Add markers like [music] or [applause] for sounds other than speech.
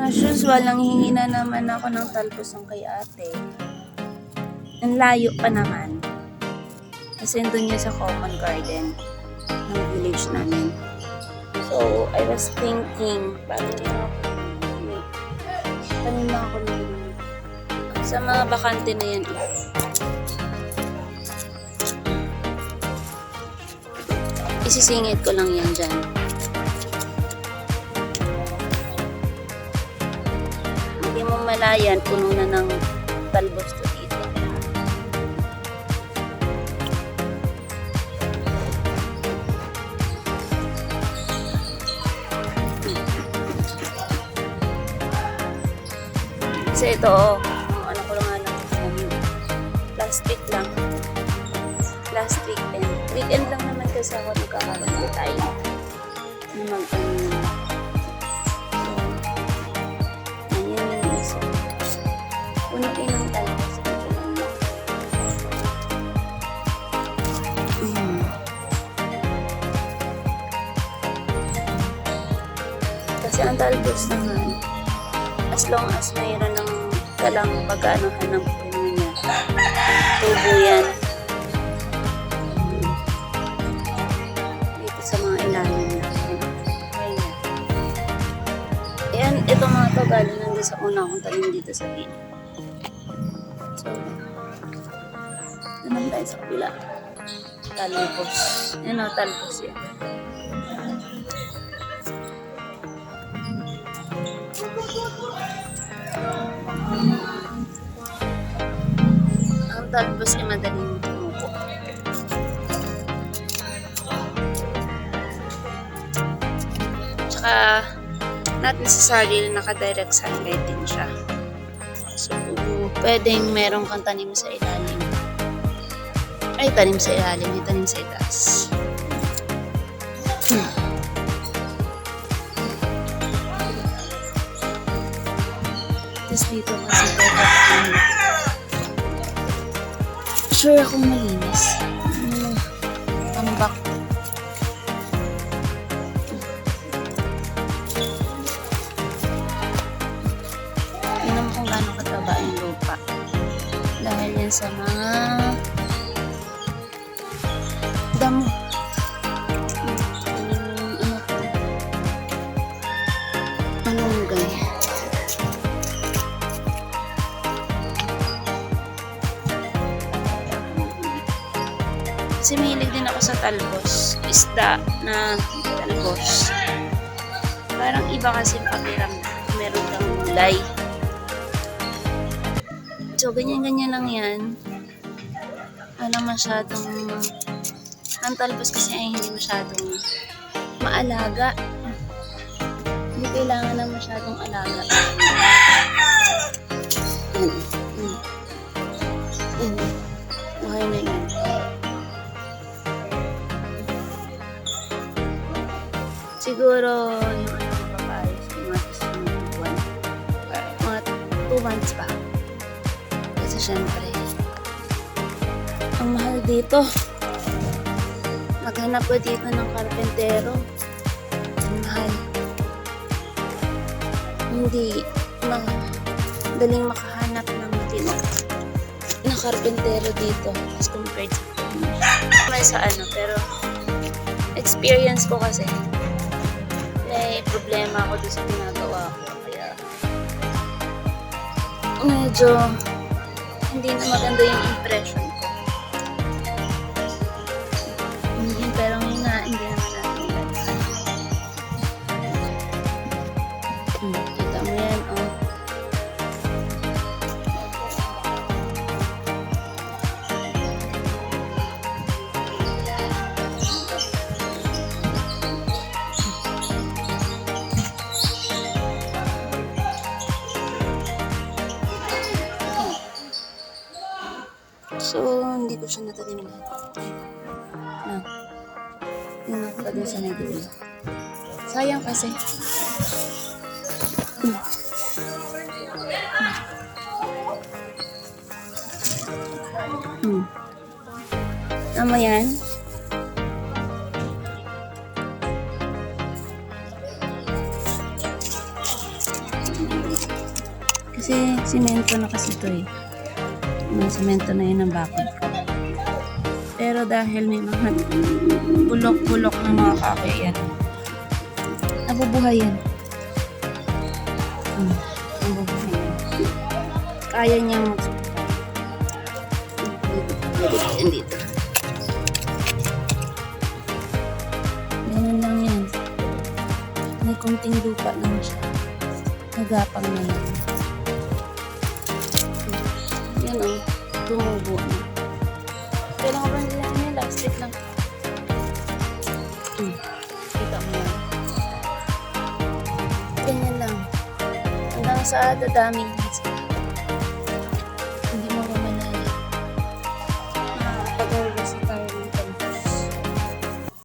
As usual, nanghingi na naman ako ng talbos ng kay ate. Ang layo pa naman. Kasi doon niya sa common garden ng village namin. So, I was thinking, paano niya ako tanim na ako ng sa mga bakante na yan. Isisingit ko lang yan dyan. Malayan, puno na ng talbos to dito. Kasi ito, oh, ano ko lang um, plastic lang. Last weekend. Weekend lang naman kasi ako nagkakaroon time. Mag, um, Ng talbos. Mm. Kasi ang talbos naman, as long as mayroon ng kalang pag-aanohan ng puno niya, tubo yan. Dito sa mga ilalim niya. Ayan. Yan, ito mga to galing nandun sa una kong talim dito sa bin. So, naman tayo sa kabila. Talbos. Yan o, talbos yan. Ang talbos ay madaling tumuko. Tsaka, not necessarily naka-direct sunlight din siya. So, pwedeng meron kang tanim sa ilalim. Ay, tanim sa ilalim, may tanim sa itaas. Hmm. Tapos dito kasi sure akong malinis. Sa mga damo. Yung ano. Malunggay. Kasi mahilig din ako sa talbos. Isda na talbos. Parang iba kasi pakiram meron kang gulay. So, ganyan-ganyan lang yan. Wala masyadong... Ang talbos kasi ay hindi masyadong maalaga. Hindi kailangan ng masyadong alaga. Yan. Mm. Mm. Okay na yan. Siguro, yung ano buwan. Mga 2 months pa. Kasi syempre, ang mahal dito. Maghanap ko dito ng karpentero. Ang mahal. Hindi ma daling makahanap ng matino na karpentero dito as compared sa [laughs] may sa ano pero experience ko kasi may problema ako doon sa ginagawa ko kaya medyo hindi na maganda yung impression So, hindi ko siya natanim lahat. Na. Yung nakita doon sa nadulo. Sayang kasi. Hmm. Hmm. Yan. Kasi simento na kasi ito eh. Yung simento na yun ang bakod ko. Pero dahil may mga bulok-bulok ng mga kahoy yan, nabubuhay yan. Hmm, nabubuhay yan. Kaya niyang yan dito. Ganun lang yan. May konting lupa lang siya. Nagapang na yan. Yan o, tumubo na. Kailangan ba nila niya? Plastic lang. Hmm. Kita mo yan. Ganyan lang. Hanggang sa dadami